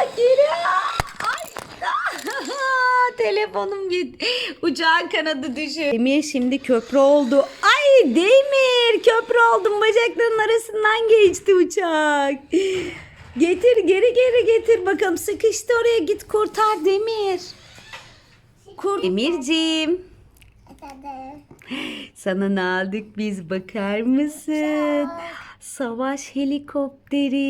uçak geliyor. Telefonum gitti. Uçağın kanadı düşüyor. Demir şimdi köprü oldu. Ay Demir köprü oldum. Bacaklarının arasından geçti uçak. Getir geri geri getir bakalım. Sıkıştı oraya git kurtar Demir. Kur Demirciğim. Sana ne aldık biz bakar mısın? Savaş helikopteri.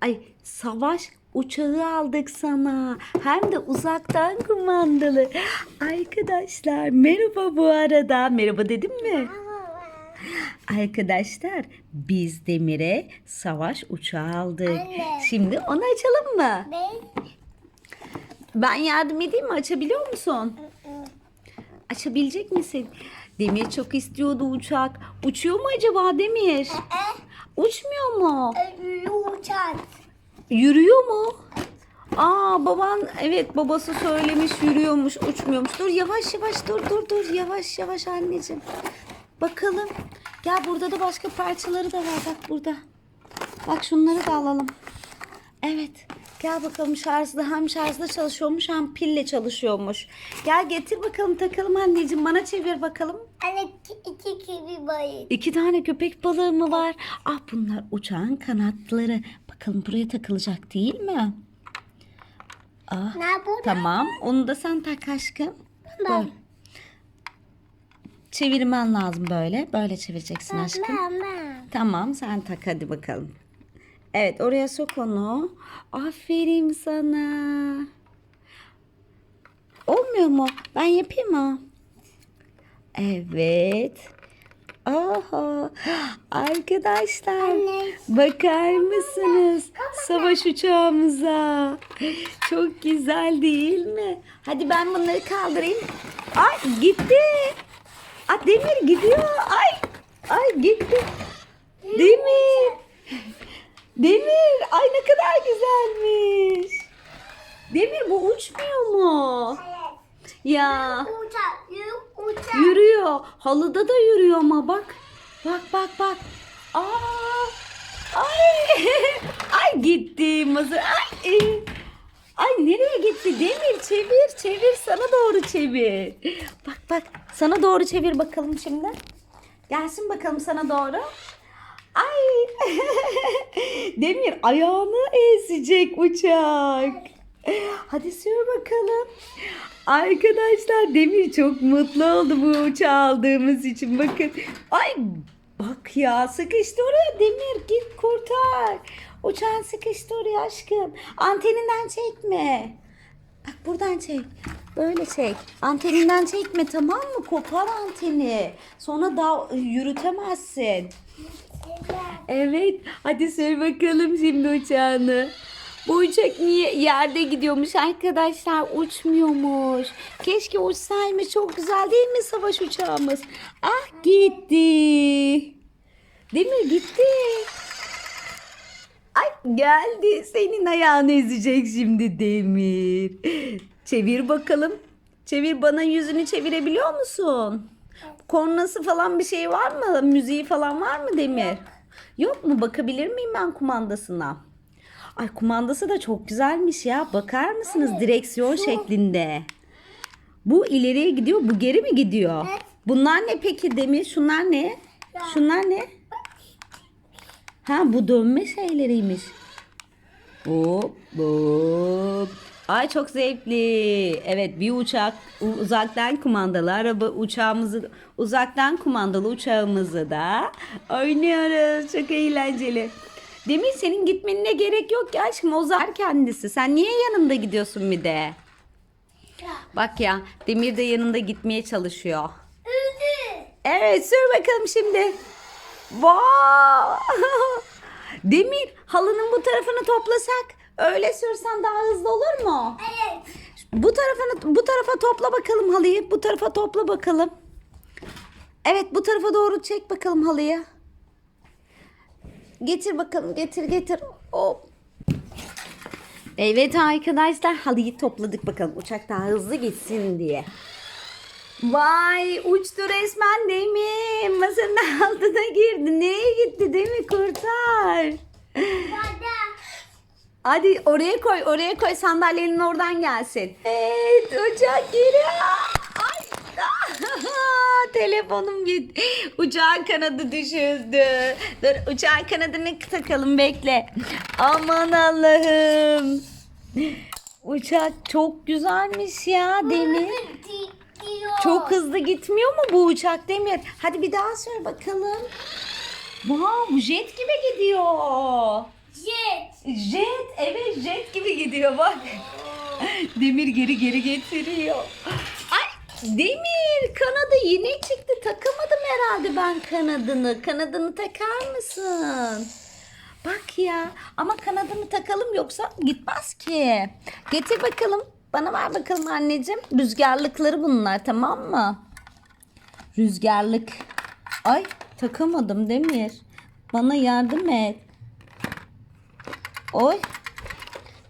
Ay savaş uçağı aldık sana. Hem de uzaktan kumandalı. Arkadaşlar merhaba bu arada. Merhaba dedim mi? Arkadaşlar biz Demir'e savaş uçağı aldık. Anne. Şimdi onu açalım mı? Ben Ben yardım edeyim mi? Açabiliyor musun? Açabilecek misin? Demir çok istiyordu uçak. Uçuyor mu acaba Demir? Uçmuyor mu? Yürüyor mu? Aa baban evet babası söylemiş yürüyormuş uçmuyormuş. Dur yavaş yavaş dur dur dur yavaş yavaş anneciğim. Bakalım. Gel burada da başka parçaları da var bak burada. Bak şunları da alalım. Evet. Gel bakalım şarjlı hem şarjlı çalışıyormuş hem pille çalışıyormuş. Gel getir bakalım takalım anneciğim bana çevir bakalım. Anne iki, gibi bayır. İki tane köpek balığı mı var? Ah bunlar uçağın kanatları. Bakalım buraya takılacak değil mi? Ah Ne bu? tamam. Onu da sen tak aşkım. Ben. Böyle. Çevirmen lazım böyle. Böyle çevireceksin aşkım. Ben ben. Tamam sen tak hadi bakalım. Evet oraya sok onu. Aferin sana. Olmuyor mu? Ben yapayım mı? Evet. Aha. Arkadaşlar Anne. bakar mısınız savaş uçağımıza? Çok güzel değil mi? Hadi ben bunları kaldırayım. Ay gitti. Aa, Demir gidiyor. Ay. Ay gitti. Demir. Demir. Ay ne kadar güzelmiş. Demir bu uçmuyor mu? Ya. Uçak. Uçak. Yürüyor. Halıda da yürüyor ama bak. Bak bak bak. Aa. Ay. Ay gitti mızır. Ay. Ay nereye gitti? Demir çevir çevir sana doğru çevir. Bak bak sana doğru çevir bakalım şimdi. Gelsin bakalım sana doğru. Ay. Demir ayağını ezecek uçak. Hadi sür bakalım. Arkadaşlar Demir çok mutlu oldu bu uçağı aldığımız için. Bakın. Ay bak ya sıkıştı oraya Demir git kurtar. Uçağın sıkıştı oraya aşkım. Anteninden çekme. Bak buradan çek. Böyle çek. Anteninden çekme tamam mı? Kopar anteni. Sonra da yürütemezsin. Evet. Hadi sür bakalım şimdi uçağını. Bu uçak niye yerde gidiyormuş arkadaşlar uçmuyormuş. Keşke uçsaymış çok güzel değil mi savaş uçağımız? Ah gitti. Demir gitti. Ay geldi senin ayağını ezecek şimdi Demir. Çevir bakalım. Çevir bana yüzünü çevirebiliyor musun? Kornası falan bir şey var mı? Müziği falan var mı Demir? Yok mu? Bakabilir miyim ben kumandasına? Ay kumandası da çok güzelmiş ya. Bakar mısınız direksiyon şeklinde? Bu ileriye gidiyor, bu geri mi gidiyor? Evet. Bunlar ne peki Demir? Şunlar ne? Şunlar ne? Ha bu dönme şeyleriymiş. Hop hop. Ay çok zevkli. Evet bir uçak uzaktan kumandalı araba uçağımızı uzaktan kumandalı uçağımızı da oynuyoruz. Çok eğlenceli. Demir senin gitmenine gerek yok ki aşkım. O zaten kendisi. Sen niye yanında gidiyorsun bir de? Bak ya Demir de yanında gitmeye çalışıyor. Evet sür bakalım şimdi. Wow! Demir halının bu tarafını toplasak öyle sürsen daha hızlı olur mu? Evet. Bu tarafını bu tarafa topla bakalım halıyı. Bu tarafa topla bakalım. Evet bu tarafa doğru çek bakalım halıyı. Getir bakalım getir getir. Hop. Evet arkadaşlar halıyı topladık bakalım uçak daha hızlı gitsin diye. Vay uçtu resmen değil mi? Masanın altına girdi. Nereye gitti değil mi? Kurtar. Bada. Hadi oraya koy, oraya koy sandalyenin oradan gelsin. Evet, uçak geliyor. Telefonum gitti. Uçağın kanadı düşürdü. Dur uçağın kanadını takalım bekle. Aman Allah'ım. Uçak çok güzelmiş ya Demir. Çok hızlı gitmiyor mu bu uçak Demir? Hadi bir daha sür bakalım. Wow, jet gibi gidiyor. Jet. Jet, evet jet gibi gidiyor bak. Demir geri geri getiriyor. Demir kanadı yine çıktı. Takamadım herhalde ben kanadını. Kanadını takar mısın? Bak ya ama kanadını takalım yoksa gitmez ki. Getir bakalım. Bana ver bakalım anneciğim. Rüzgarlıkları bunlar tamam mı? Rüzgarlık. Ay takamadım Demir. Bana yardım et. Oy.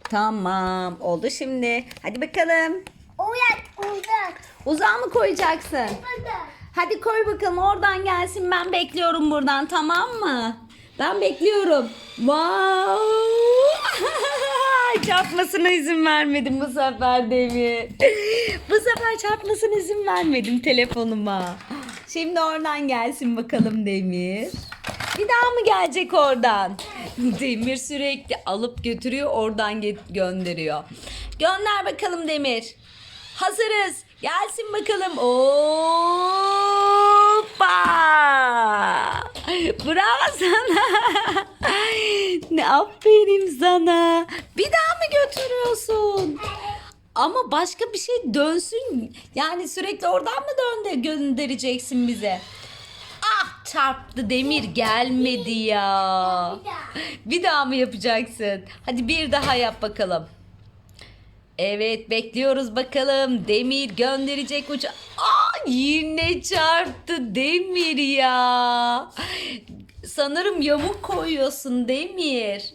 Tamam oldu şimdi. Hadi bakalım. Uyak uyak. Uzağa mı koyacaksın? Burada. Hadi koy bakalım oradan gelsin. Ben bekliyorum buradan tamam mı? Ben bekliyorum. Wow. Çarpmasına izin vermedim bu sefer Demir. bu sefer çarpmasına izin vermedim telefonuma. Şimdi oradan gelsin bakalım Demir. Bir daha mı gelecek oradan? Demir sürekli alıp götürüyor oradan gönderiyor. Gönder bakalım Demir. Hazırız. Gelsin bakalım. Hoppa. Bravo sana. ne aferin sana. Bir daha mı götürüyorsun? Ama başka bir şey dönsün. Yani sürekli oradan mı döndü göndereceksin bize? Ah çarptı demir gelmedi ya. Bir daha. Bir daha mı yapacaksın? Hadi bir daha yap bakalım. Evet bekliyoruz bakalım. Demir gönderecek uça. Yine çarptı Demir ya. Sanırım yamuk koyuyorsun Demir.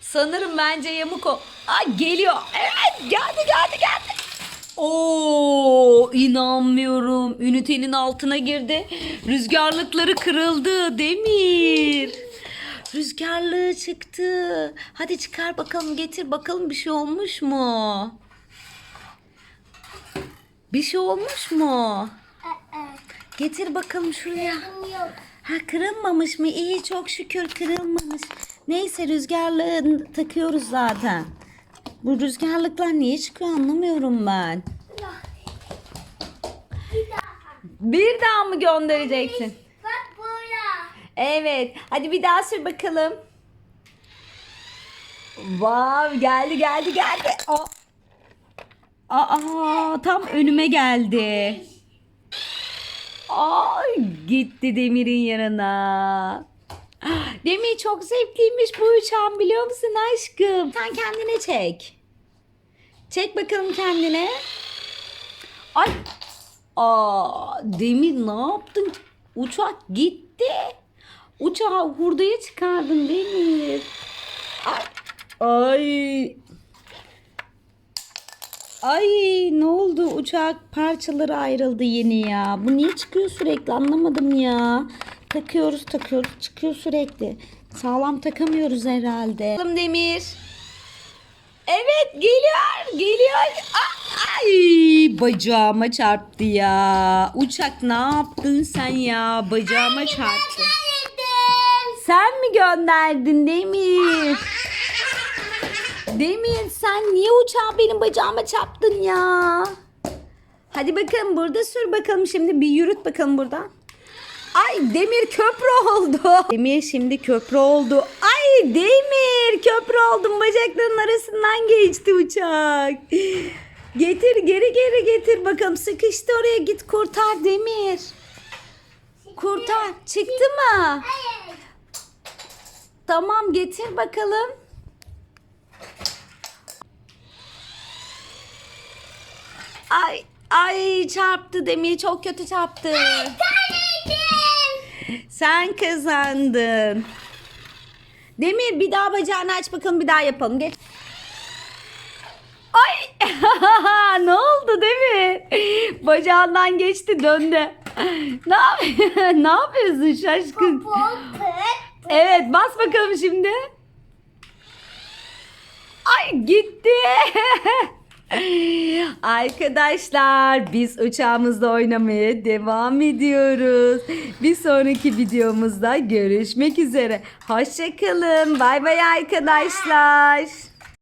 Sanırım bence yamuk o. Aa, geliyor. Evet geldi geldi geldi. Oo inanmıyorum. Ünitenin altına girdi. Rüzgarlıkları kırıldı Demir. Rüzgarlığı çıktı. Hadi çıkar bakalım getir bakalım bir şey olmuş mu? Bir şey olmuş mu? Getir bakalım şuraya. Ha kırılmamış mı? İyi çok şükür kırılmamış. Neyse rüzgarlığı takıyoruz zaten. Bu rüzgarlıklar niye çıkıyor anlamıyorum ben. Bir daha. Bir daha mı göndereceksin? Evet. Hadi bir daha sür bakalım. Vav geldi geldi geldi. Aa. Aa tam önüme geldi. Ay gitti Demir'in yanına. Demir çok zevkliymiş bu uçağın biliyor musun aşkım? Sen kendine çek. Çek bakalım kendine. Ay. Aa, Demir ne yaptın? Uçak gitti. Uçağı hurdaya çıkardın Demir. Ay. Ay. Ay ne oldu? Uçak parçaları ayrıldı yeni ya. Bu niye çıkıyor sürekli anlamadım ya. Takıyoruz takıyoruz çıkıyor sürekli. Sağlam takamıyoruz herhalde. Demir. Evet geliyor geliyor. Ay bacağıma çarptı ya. Uçak ne yaptın sen ya? Bacağıma çarptı. Sen mi gönderdin Demir? Demir sen niye uçağı benim bacağıma çarptın ya? Hadi bakalım burada sür bakalım şimdi bir yürüt bakalım buradan. Ay Demir köprü oldu. Demir şimdi köprü oldu. Ay Demir köprü oldum bacaklarının arasından geçti uçak. Getir geri geri getir bakalım sıkıştı oraya git kurtar Demir. Kurtar çıktı mı? Hayır. Tamam getir bakalım. Ay ay çarptı Demir çok kötü çarptı. Geldim. Sen kazandın. Demir bir daha bacağını aç bakalım bir daha yapalım. Geç. Ay ne oldu Demir? Bacağından geçti döndü. Ne, yap ne yapıyorsun şaşkın? Popet. Evet bas bakalım şimdi. Ay gitti. Arkadaşlar biz uçağımızda oynamaya devam ediyoruz. Bir sonraki videomuzda görüşmek üzere. Hoşçakalın. Bay bay arkadaşlar.